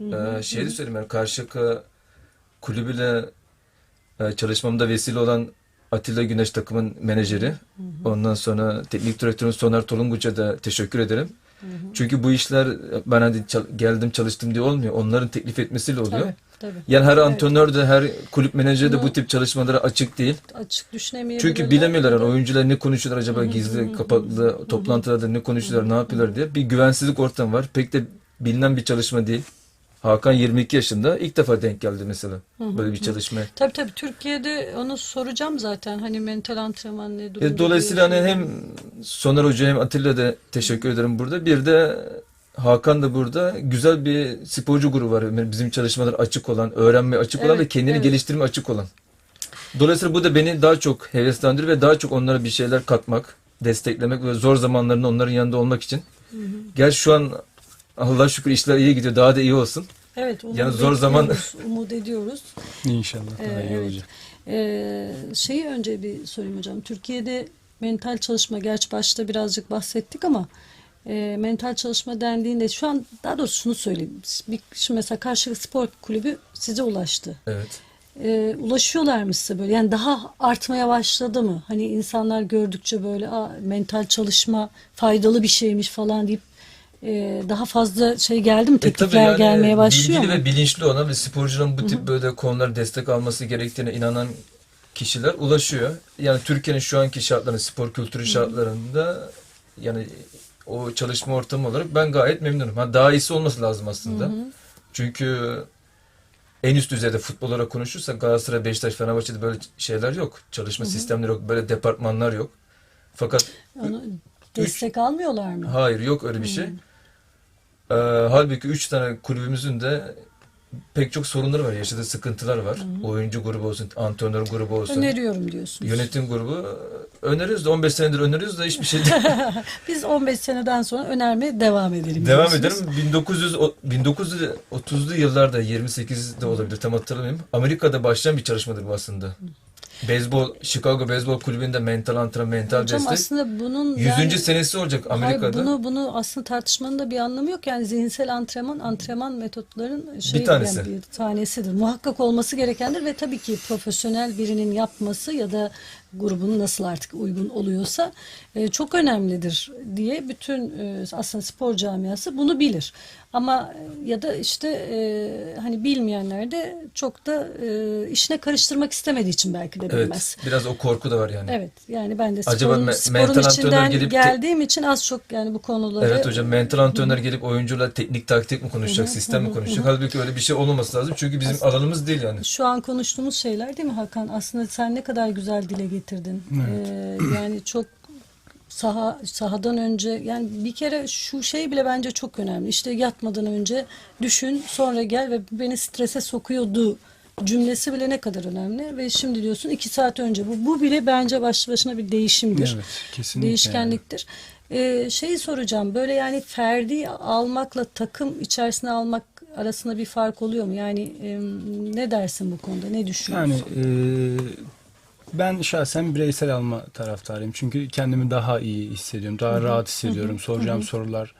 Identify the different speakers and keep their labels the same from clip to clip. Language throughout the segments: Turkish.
Speaker 1: Ee, şey de söyleyeyim yani Karşıyaka kulübüyle e, çalışmamda vesile olan Atilla Güneş takımın menajeri. Ondan sonra teknik direktörüm Soner Tolunguç'a da teşekkür ederim. Çünkü bu işler ben hadi geldim çalıştım diye olmuyor. Onların teklif etmesiyle oluyor.
Speaker 2: Tabii, tabii.
Speaker 1: Yani her
Speaker 2: Evet.
Speaker 1: antrenör de her kulüp menajeri de bu tip çalışmalara açık değil.
Speaker 2: Açık düşünemeyebilirler.
Speaker 1: Çünkü bilemiyorlar yani oyuncular ne konuşuyorlar acaba gizli kapaklı toplantılarda ne konuşuyorlar ne yapıyorlar diye bir güvensizlik ortamı var. Pek de bilinen bir çalışma değil. Hakan 22 yaşında ilk defa denk geldi mesela böyle bir çalışmaya.
Speaker 2: Tabii tabii Türkiye'de onu soracağım zaten. Hani mental antrenman ne durumda?
Speaker 1: E, dolayısıyla hani hem Soner Hoca hem Atilla da teşekkür ederim burada. Bir de Hakan da burada güzel bir sporcu grubu var. Bizim çalışmalar açık olan, öğrenmeye açık olan
Speaker 2: Evet,
Speaker 1: ve kendini
Speaker 2: evet.
Speaker 1: geliştirmeye açık olan. Dolayısıyla bu da beni daha çok heveslendiriyor ve daha çok onlara bir şeyler katmak, desteklemek ve zor zamanlarında onların yanında olmak için. Gerçi şu an Allah'a şükür işler iyi gidiyor. Daha da iyi olsun.
Speaker 2: Evet, umut
Speaker 1: Yani zor zaman-
Speaker 2: umut ediyoruz.
Speaker 3: İnşallah daha
Speaker 2: Ee,
Speaker 3: iyi
Speaker 2: evet.
Speaker 3: olacak.
Speaker 2: Ee, şeyi önce bir sorayım hocam. Türkiye'de mental çalışma, gerçi başta birazcık bahsettik ama e, mental çalışma dendiğinde şu an daha doğrusu şunu söyleyeyim. Bir, şimdi mesela Karşıyaka Spor Kulübü size ulaştı.
Speaker 1: Evet.
Speaker 2: Ee, ulaşıyorlar mı size böyle? Yani daha artmaya başladı mı? Hani insanlar gördükçe böyle Aa, mental çalışma faydalı bir şeymiş falan deyip e, daha fazla şey geldi mi?
Speaker 1: E
Speaker 2: Teklifler
Speaker 1: yani
Speaker 2: gelmeye başlıyor
Speaker 1: bilgili
Speaker 2: mu?
Speaker 1: ve bilinçli olan ve sporcunun bu tip böyle konulara destek alması gerektiğine inanan kişiler ulaşıyor. Yani Türkiye'nin şu anki şartlarında, spor kültürü şartlarında yani o çalışma ortamı olarak ben gayet memnunum. Ha, daha iyisi olması lazım aslında. Çünkü en üst düzeyde futbol olarak konuşursak Galatasaray, Beşiktaş, Fenerbahçe'de böyle şeyler yok. Çalışma sistemleri yok. Böyle departmanlar yok. Fakat
Speaker 2: Onu destek almıyorlar mı?
Speaker 1: Hayır yok öyle bir şey. Ee, halbuki üç tane kulübümüzün de pek çok sorunları var. Yaşadığı sıkıntılar var. Oyuncu grubu olsun, antrenör grubu olsun.
Speaker 2: Öneriyorum diyorsunuz.
Speaker 1: Yönetim grubu öneriyoruz da 15 senedir öneriyoruz da hiçbir şey
Speaker 2: Biz 15 seneden sonra önermeye devam edelim.
Speaker 1: devam
Speaker 2: diyorsunuz.
Speaker 1: ederim. 1900 o- 1930'lu yıllarda 28'de olabilir tam hatırlamıyorum. Amerika'da başlayan bir çalışmadır bu aslında. Beyzbol, Chicago Beyzbol Kulübü'nde mental antrenman, mental
Speaker 2: Hocam
Speaker 1: destek.
Speaker 2: aslında bunun
Speaker 1: 100.
Speaker 2: yani-
Speaker 1: senesi olacak
Speaker 2: Hayır,
Speaker 1: Amerika'da.
Speaker 2: bunu bunu aslında tartışmanın da bir anlamı yok. Yani zihinsel antrenman antrenman metotların şeyi,
Speaker 1: tanesi.
Speaker 2: yani bir tanesidir. Muhakkak olması gerekendir ve tabii ki profesyonel birinin yapması ya da grubun nasıl artık uygun oluyorsa e, çok önemlidir diye bütün e, aslında spor camiası bunu bilir. Ama e, ya da işte e, hani bilmeyenler de çok da e, işine karıştırmak istemediği için belki de bilmez.
Speaker 1: Evet, biraz o korku da var yani.
Speaker 2: Evet yani ben de
Speaker 1: Acaba
Speaker 2: sporun,
Speaker 1: me-
Speaker 2: sporun içinden
Speaker 1: gelip
Speaker 2: geldiğim için az çok yani bu konuları
Speaker 1: Evet hocam mental antrenör gelip oyuncular teknik taktik mi konuşacak, sistem mi konuşacak? Halbuki öyle bir şey olmaması lazım. Çünkü bizim alanımız değil yani.
Speaker 2: şu an konuştuğumuz şeyler değil mi Hakan? Aslında sen ne kadar güzel dile getirdin. Ee, yani çok saha sahadan önce yani bir kere şu şey bile bence çok önemli. İşte yatmadan önce düşün sonra gel ve beni strese sokuyordu cümlesi bile ne kadar önemli ve şimdi diyorsun iki saat önce bu bu bile bence başlı başına bir değişimdir.
Speaker 3: Evet, kesinlikle.
Speaker 2: değişkenliktir. Ee, şeyi soracağım böyle yani ferdi almakla takım içerisine almak arasında bir fark oluyor mu? Yani e, ne dersin bu konuda? Ne düşünüyorsun?
Speaker 3: Yani e, ben şahsen bireysel alma taraftarıyım. Çünkü kendimi daha iyi hissediyorum. Daha rahat hissediyorum. Soracağım sorular.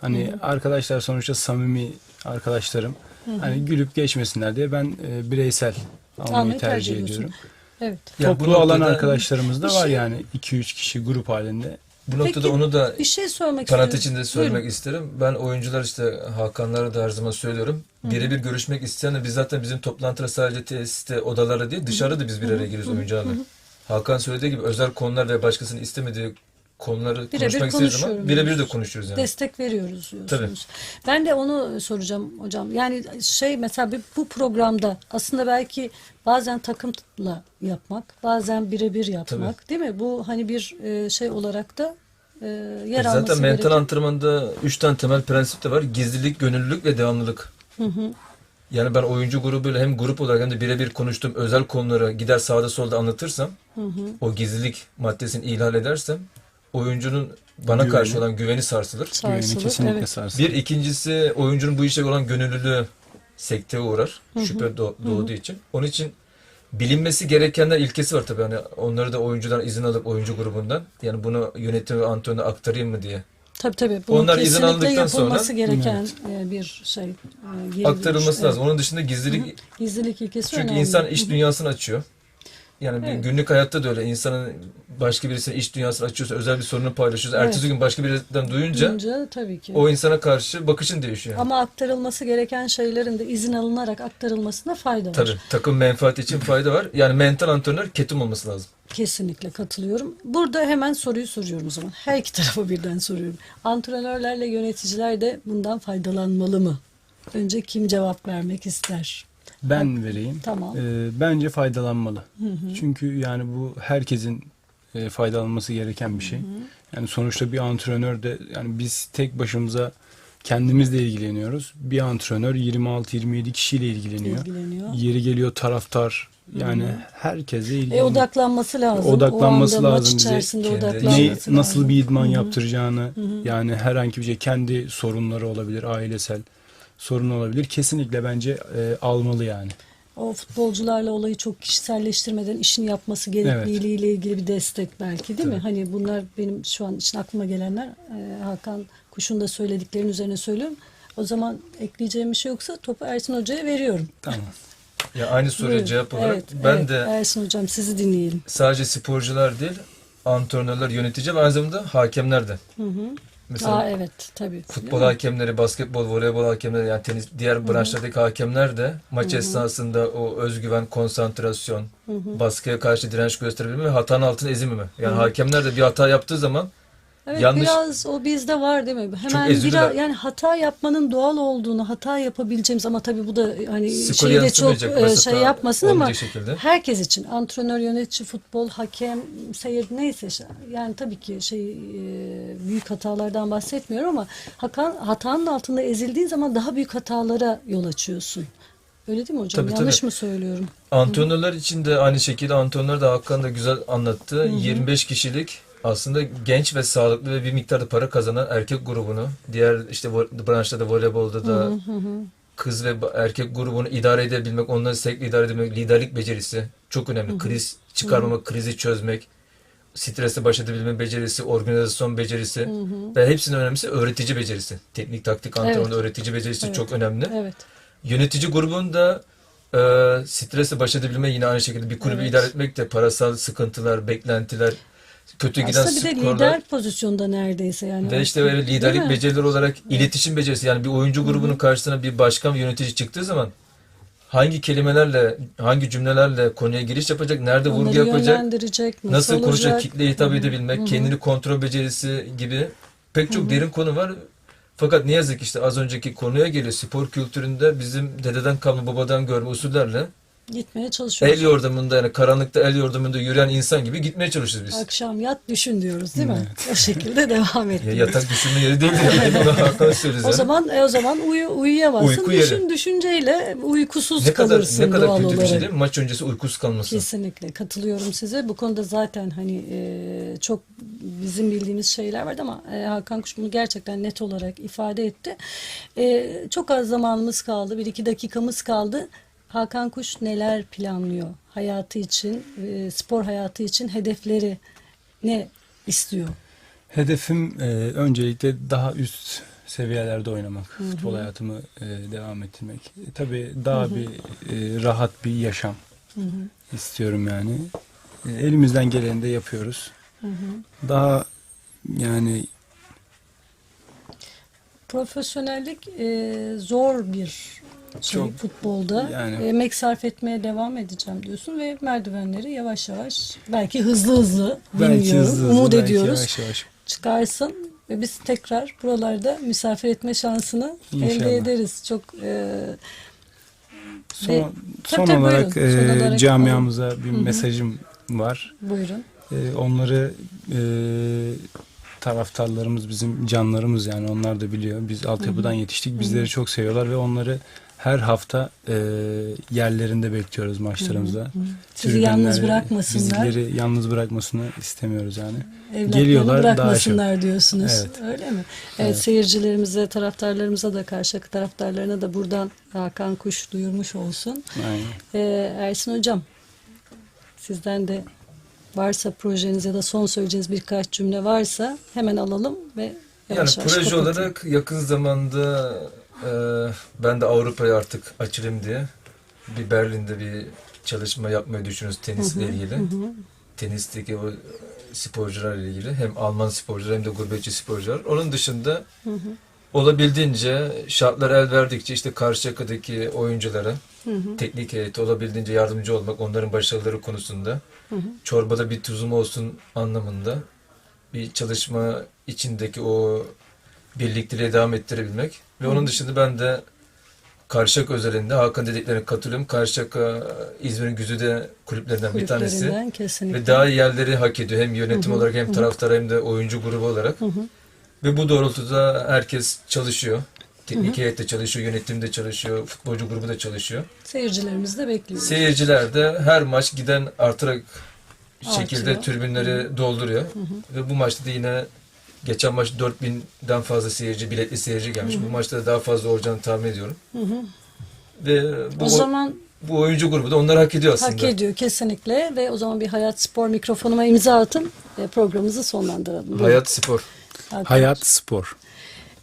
Speaker 3: Hani arkadaşlar sonuçta samimi arkadaşlarım. Hani gülüp geçmesinler diye ben e, bireysel almayı
Speaker 2: Almayı
Speaker 3: tercih,
Speaker 2: tercih ediyorsun.
Speaker 3: ediyorum.
Speaker 2: Evet.
Speaker 1: Ya bu
Speaker 3: Toplu alan arkadaşlarımız da var
Speaker 2: şey-
Speaker 3: yani 2-3 kişi grup halinde.
Speaker 1: Bu noktada
Speaker 2: Peki,
Speaker 1: onu da
Speaker 2: Bir şey sormak
Speaker 1: Kanat
Speaker 2: istiyorum.
Speaker 1: içinde söylemek
Speaker 2: Buyurun.
Speaker 1: isterim. Ben oyuncular işte Hakanlara da her zaman söylüyorum. Birebir görüşmek isteyen biz zaten bizim toplantıda sadece tesiste odalarda değil dışarıda da biz bir araya giriyoruz oyuncularla. Hakan söylediği gibi özel konular ve başkasının istemediği konuları
Speaker 2: Birebir
Speaker 1: konuşmak istediği zaman birebir de konuşuyoruz yani.
Speaker 2: Destek veriyoruz diyorsunuz. Ben de onu soracağım hocam. Yani şey mesela bu programda aslında belki bazen takımla yapmak, bazen birebir yapmak değil mi? Bu hani bir e, şey olarak da e, yer alması
Speaker 1: Zaten mental
Speaker 2: gereken-
Speaker 1: antrenmanda üç tane temel prensip de var. Gizlilik, gönüllülük ve devamlılık. Yani ben oyuncu grubuyla hem grup olarak hem de birebir konuştuğum özel konuları gider sağda solda anlatırsam, o gizlilik maddesini ihlal edersem, oyuncunun bana
Speaker 3: Güveni.
Speaker 1: karşı olan güveni sarsılır.
Speaker 3: Güveni
Speaker 2: Sarsılır,
Speaker 3: kesinlikle
Speaker 2: evet.
Speaker 3: sarsılır.
Speaker 1: Bir ikincisi oyuncunun bu işe olan gönüllülüğü sekteye uğrar. Şüphe doğ- doğduğu için. Onun için bilinmesi gerekenler ilkesi var tabii. Hani onları da oyuncudan izin alıp oyuncu grubundan. Yani bunu yönetim ve antrenöre aktarayım mı diye.
Speaker 2: Tabii tabii. Bu
Speaker 1: Onlar izin aldıktan sonra-
Speaker 2: gereken e, bir şey. e,
Speaker 1: Aktarılması
Speaker 2: dönüş.
Speaker 1: lazım.
Speaker 2: Evet.
Speaker 1: Onun dışında gizlilik
Speaker 2: Gizlilik ilkesi
Speaker 1: çünkü
Speaker 2: önemli.
Speaker 1: insan iç dünyasını açıyor. Yani
Speaker 2: Evet.
Speaker 1: günlük hayatta da öyle. İnsanın başka birisinin iç dünyasını açıyorsa, özel bir sorunu paylaşıyorsa,
Speaker 2: Evet.
Speaker 1: ertesi gün başka birinden duyunca
Speaker 2: Duyunca tabii ki.
Speaker 1: o insana karşı bakışın değişiyor.
Speaker 2: Ama aktarılması gereken şeylerin de izin alınarak aktarılmasına fayda var.
Speaker 1: Tabii takım menfaati için fayda var. Yani mental antrenör ketum olması lazım.
Speaker 2: Kesinlikle katılıyorum. Burada hemen soruyu soruyorum o zaman. Her iki tarafa birden soruyorum. Antrenörlerle yöneticiler de bundan faydalanmalı mı? Önce kim cevap vermek ister?
Speaker 3: Ben vereyim.
Speaker 2: Tamam.
Speaker 3: Ee, bence faydalanmalı. Çünkü yani bu herkesin e, faydalanması gereken bir şey. Yani sonuçta bir antrenör de yani biz tek başımıza kendimizle ilgileniyoruz. Bir antrenör 26-27 kişiyle ilgileniyor.
Speaker 2: İlgileniyor.
Speaker 3: Yeri geliyor taraftar yani herkese
Speaker 2: E
Speaker 3: ilgileniyor.
Speaker 2: odaklanması lazım.
Speaker 3: Odaklanması
Speaker 2: o anda
Speaker 3: lazım
Speaker 2: Maç
Speaker 3: bize.
Speaker 2: içerisinde
Speaker 1: Kendi-
Speaker 3: ne,
Speaker 2: odaklanması
Speaker 3: nasıl
Speaker 2: lazım.
Speaker 3: bir idman yaptıracağını yani herhangi bir şey kendi sorunları olabilir ailesel sorun olabilir kesinlikle bence e, almalı yani.
Speaker 2: O futbolcularla olayı çok kişiselleştirmeden işini yapması gerekliliğiyle ilgili bir destek belki değil mi? Hani bunlar benim şu an için aklıma gelenler e, Hakan Kuş'un da söylediklerinin üzerine söylüyorum. O zaman ekleyeceğim bir şey yoksa topu Ersin Hoca'ya veriyorum.
Speaker 3: Tamam.
Speaker 1: Ya aynı soruya
Speaker 2: Buyurun.
Speaker 1: cevap olarak
Speaker 2: Evet,
Speaker 1: ben
Speaker 2: evet.
Speaker 1: de
Speaker 2: Ersin Hocam sizi dinleyelim.
Speaker 1: sadece sporcular değil, antrenörler, yönetici ve aynı zamanda hakemler de.
Speaker 2: Hı hı.
Speaker 1: Mesela
Speaker 2: Aa evet tabii.
Speaker 1: futbol hakemleri, basketbol, voleybol hakemleri yani tenis diğer branşlardaki hakemler de maç esnasında o özgüven, konsantrasyon, baskıya karşı direnç gösterebilme ve hatanın altına ezilmeme. Yani hakemler de bir hata yaptığı zaman
Speaker 2: Evet
Speaker 1: Yanlış-
Speaker 2: biraz o bizde var değil mi? Hemen
Speaker 1: eziliyorlar.
Speaker 2: biraz yani hata yapmanın doğal olduğunu, hata yapabileceğimiz ama tabii bu da hani şeyde çok e, şey yapmasın ama
Speaker 1: şekilde.
Speaker 2: herkes için antrenör, yönetici, futbol, hakem, seyir neyse yani tabii ki şey e, büyük hatalardan bahsetmiyorum ama hakan, hatanın altında ezildiğin zaman daha büyük hatalara yol açıyorsun. Öyle değil mi hocam?
Speaker 1: Tabii,
Speaker 2: Yanlış
Speaker 1: tabii.
Speaker 2: mı söylüyorum?
Speaker 1: Antrenörler için de aynı şekilde antrenörler de Hakan da güzel anlattı. 25 kişilik aslında genç ve sağlıklı ve bir miktarda para kazanan erkek grubunu, diğer işte vo- branşlarda voleybolda da kız ve erkek grubunu idare edebilmek, onları sürekli idare edebilmek, liderlik becerisi çok önemli. Kriz çıkarmamak, krizi çözmek, stresle baş edebilme becerisi, organizasyon becerisi ve hepsinin önemlisi öğretici becerisi. Teknik, taktik, antrenman,
Speaker 2: Evet.
Speaker 1: öğretici becerisi
Speaker 2: Evet.
Speaker 1: çok önemli.
Speaker 2: Evet.
Speaker 1: Yönetici grubunda e, stresle baş edebilme yine aynı şekilde bir kulübü
Speaker 2: Evet.
Speaker 1: idare etmek de parasal sıkıntılar, beklentiler, kötü giden
Speaker 2: Aslında bir de
Speaker 1: skorlar
Speaker 2: lider pozisyonda neredeyse yani.
Speaker 1: ve işte böyle liderlik becerileri olarak iletişim becerisi yani bir oyuncu grubunun karşısına bir başkan, bir yönetici çıktığı zaman hangi kelimelerle, hangi cümlelerle konuya giriş yapacak, nerede vurgu
Speaker 2: Onları
Speaker 1: yapacak,
Speaker 2: yönlendirecek, nasıl,
Speaker 1: nasıl
Speaker 2: olacak?
Speaker 1: kitleye hitap edebilmek, kendini kontrol becerisi gibi pek çok derin konu var. Fakat ne yazık işte az önceki konuya geliyor. Spor kültüründe bizim dededen kalma babadan görme usullerle
Speaker 2: Gitmeye
Speaker 1: el
Speaker 2: çalışıyoruz.
Speaker 1: yordamında yani karanlıkta el yordamında yürüyen insan gibi gitmeye çalışıyoruz biz.
Speaker 2: Akşam yat düşün diyoruz değil mi? O şekilde devam
Speaker 1: Ya
Speaker 2: ediyoruz.
Speaker 1: yatak düşünme yeri değil yani. Bunu Hakan.
Speaker 2: O zaman e, o zaman uyu, uyuyamazsın.
Speaker 1: Uyku yeri.
Speaker 2: Düşün düşünceyle uykusuz
Speaker 1: ne kadar
Speaker 2: kalırsın
Speaker 1: ne kadar
Speaker 2: doğal
Speaker 1: kötü bir
Speaker 2: olarak.
Speaker 1: şey değil mi? Maç öncesi uykusuz kalması.
Speaker 2: Kesinlikle katılıyorum size. Bu konuda zaten hani e, çok bizim bildiğimiz şeyler vardı ama e, Hakan Kuş bunu gerçekten net olarak ifade etti. E, çok az zamanımız kaldı. Bir iki dakikamız kaldı. Hakan Kuş neler planlıyor hayatı için, e, spor hayatı için hedefleri ne istiyor?
Speaker 3: Hedefim e, öncelikle daha üst seviyelerde oynamak, futbol hayatımı e, devam ettirmek. E, tabii daha bir e, rahat bir yaşam istiyorum yani. E, elimizden geleni de yapıyoruz. Daha yani
Speaker 2: Profesyonellik e, zor bir şey
Speaker 3: Çok,
Speaker 2: futbolda.
Speaker 3: yani-
Speaker 2: Emek sarf etmeye devam edeceğim diyorsun ve merdivenleri yavaş yavaş belki hızlı hızlı
Speaker 3: belki
Speaker 2: bilmiyorum
Speaker 3: hızlı hızlı,
Speaker 2: umut
Speaker 3: belki
Speaker 2: ediyoruz
Speaker 3: yavaş yavaş.
Speaker 2: çıkarsın ve biz tekrar buralarda misafir etme şansını
Speaker 3: İnşallah.
Speaker 2: elde ederiz. Çok e,
Speaker 3: Son,
Speaker 2: Ve-
Speaker 3: son
Speaker 2: tabii,
Speaker 3: olarak
Speaker 2: buyurun. Son
Speaker 3: e,
Speaker 2: olarak
Speaker 3: camiamıza bir mesajım var.
Speaker 2: buyurun.
Speaker 3: E, onları e, taraftarlarımız bizim canlarımız yani onlar da biliyor. Biz altyapıdan yetiştik. Bizleri çok seviyorlar ve onları her hafta e, yerlerinde bekliyoruz maçlarımızda.
Speaker 2: Sizi yalnız bırakmasınlar.
Speaker 3: Bizleri yalnız bırakmasını istemiyoruz yani.
Speaker 2: Evlatlarını
Speaker 3: Geliyorlar daha
Speaker 2: bırakmasınlar diyorsunuz.
Speaker 3: Evet.
Speaker 2: Öyle mi? Evet, seyircilerimize, taraftarlarımıza da karşı taraftarlarına da buradan Hakan Kuş duyurmuş olsun.
Speaker 3: Aynen.
Speaker 2: Ee, Ersin Hocam sizden de varsa projeniz ya da son söyleyeceğiniz birkaç cümle varsa hemen alalım ve
Speaker 1: Yani
Speaker 2: Yavaş yavaş
Speaker 1: proje
Speaker 2: kapatın.
Speaker 1: olarak yakın zamanda e, ben de Avrupa'ya artık açılayım diye bir Berlin'de bir çalışma yapmayı düşünüyoruz tenisle ilgili. Tenisteki o sporcular ile ilgili. Hem Alman sporcular hem de gurbetçi sporcular. Onun dışında olabildiğince şartlar el verdikçe işte Karşıyaka'daki oyunculara teknik heyeti olabildiğince yardımcı olmak onların başarıları konusunda çorbada bir tuzum olsun anlamında bir çalışma içindeki o birlikteliği devam ettirebilmek ve onun dışında ben de Karşıyaka özelinde Hakan dediklerine katılıyorum. Karşıyaka İzmir'in güzide kulüplerinden bir tanesi
Speaker 2: kesinlikle.
Speaker 1: ve daha iyi yerleri hak ediyor hem yönetim
Speaker 2: Hı hı,
Speaker 1: olarak hem taraftar hem de oyuncu grubu olarak
Speaker 2: Hı hı.
Speaker 1: ve bu doğrultuda herkes çalışıyor. Teknik heyette çalışıyor, yönetimde çalışıyor, futbolcu grubu da çalışıyor.
Speaker 2: Seyircilerimiz de bekliyor.
Speaker 1: Seyirciler de her maç giden artarak şekilde tribünleri dolduruyor. Ve bu maçta da yine geçen maç 4000'den fazla seyirci, biletli seyirci gelmiş. Bu maçta da daha fazla olacağını tahmin ediyorum. Ve bu,
Speaker 2: o zaman
Speaker 1: bu oyuncu grubu da onları hak ediyor aslında.
Speaker 2: hak ediyor kesinlikle ve o zaman bir Hayat Spor mikrofonuma imza atın ve programımızı sonlandıralım.
Speaker 1: Hayat spor.
Speaker 2: Hakan.
Speaker 3: Hayat spor.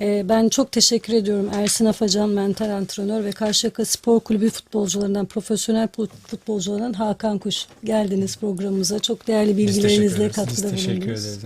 Speaker 2: Ee, ben çok teşekkür ediyorum Ersin Afacan, mental antrenör ve Karşıyaka Spor Kulübü futbolcularından, profesyonel fut- futbolcularından Hakan Kuş. Geldiniz programımıza. Çok değerli bilgilerinizle
Speaker 1: ederiz.
Speaker 3: Biz
Speaker 2: katkıda
Speaker 3: teşekkür
Speaker 2: bulundunuz.
Speaker 3: ederiz.